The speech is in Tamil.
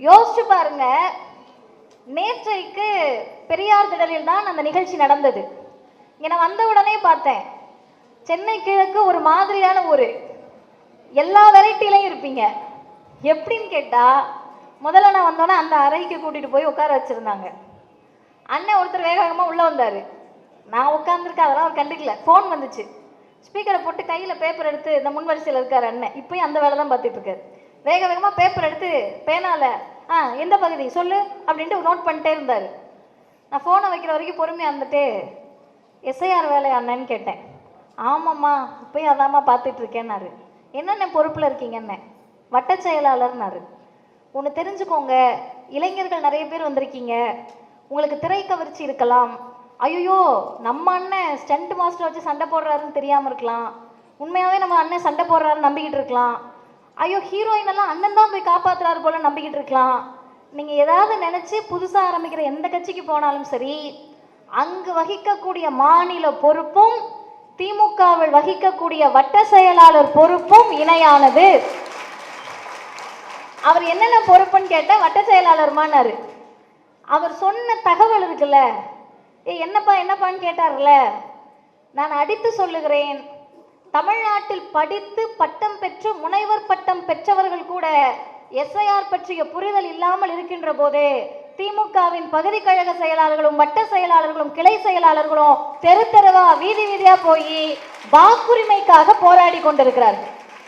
யோசிச்சு பாருங்க. நேற்றைக்கு பெரியார் திடலில் தான் அந்த நிகழ்ச்சி நடந்தது. இங்க நான் வந்த உடனே பார்த்தேன். சென்னை கிழக்கு ஒரு மாதிரியான ஊர். எல்லா வெரைட்டிலையும் இருப்பீங்க. எப்படின்னு கேட்டா முதல்ல நான் வந்தோன்னே அந்த அறைக்கு கூட்டிட்டு போய் உட்கார வச்சிருந்தாங்க. அண்ணன் ஒருத்தர் வேக வேகமாக உள்ளே வந்தார். நான் உட்காந்துருக்கேன் அதெல்லாம் அவர் கண்டுக்கல. ஃபோன் வந்துச்சு. ஸ்பீக்கரை போட்டு கையில் பேப்பர் எடுத்து இந்த முன் வரிசையில் இருக்கார் அண்ணன். இப்பயும் அந்த வேலை தான் பார்த்துட்டு இருக்காரு. வேக வேகமாக பேப்பர் எடுத்து பேனால ஆ எந்த பகுதி? சொல்லு அப்படின்ட்டு நோட் பண்ணிட்டே இருந்தார். நான் ஃபோனை வைக்கிற வரைக்கும் பொறுமையாக இருந்துட்டு எஸ்ஐஆர் வேலை அண்ணன்னு கேட்டேன். ஆமாம்மா இப்போயும் அதாம்மா பார்த்துட்ருக்கேன்னாரு. என்னென்ன பொறுப்பில் இருக்கீங்கன்னு? வட்ட செயலாளர்னாரு. ஒன்று தெரிஞ்சுக்கோங்க இளைஞர்கள் நிறைய பேர் வந்திருக்கீங்க. உங்களுக்கு திரை கவர்ச்சி இருக்கலாம். ஐயோ நம்ம அண்ணன் ஸ்டண்ட் மாஸ்டர் வச்சு சண்டை போடுறாருன்னு தெரியாமல் இருக்கலாம். உண்மையாகவே நம்ம அண்ணன் சண்டை போடுறாருன்னு நம்பிக்கிட்டு இருக்கலாம். ஐயோ ஹீரோயின் எல்லாம் அண்ணன் தான் போய் காப்பாத்துறாரு போல நம்பிக்கிட்டு இருக்கலாம். நீங்கள் ஏதாவது நினச்சி புதுசாக ஆரம்பிக்கிற எந்த கட்சிக்கு போனாலும் சரி அங்கு வகிக்கக்கூடிய மாநில பொறுப்பும் திமுகவில் வகிக்கக்கூடிய வட்ட செயலாளர் பொறுப்பும் இணையானது. அவர் என்னென்ன பொறுப்புன்னு கேட்ட வட்ட செயலாளர்மானாரு. அவர் சொன்ன தகவல் இருக்குல்ல. ஏ என்னப்பா என்னப்பான்னு கேட்டார்ல. நான் அடித்து சொல்லுகிறேன். தமிழ்நாட்டில் படித்து பட்டம் பெற்று முனைவர் பட்டம் பெற்றவர்கள் கூட எஸ்ஐஆர் பற்றிய புரிதல் இல்லாமல் இருக்கின்ற போதே திமுகவின் பகுதி கழக செயலாளர்களும் வட்ட செயலாளர்களும் கிளை செயலாளர்களும் தெரு தெருவா வீதி வீதியா போய் வாக்குரிமைக்காக போராடி கொண்டிருக்கிறார்கள்.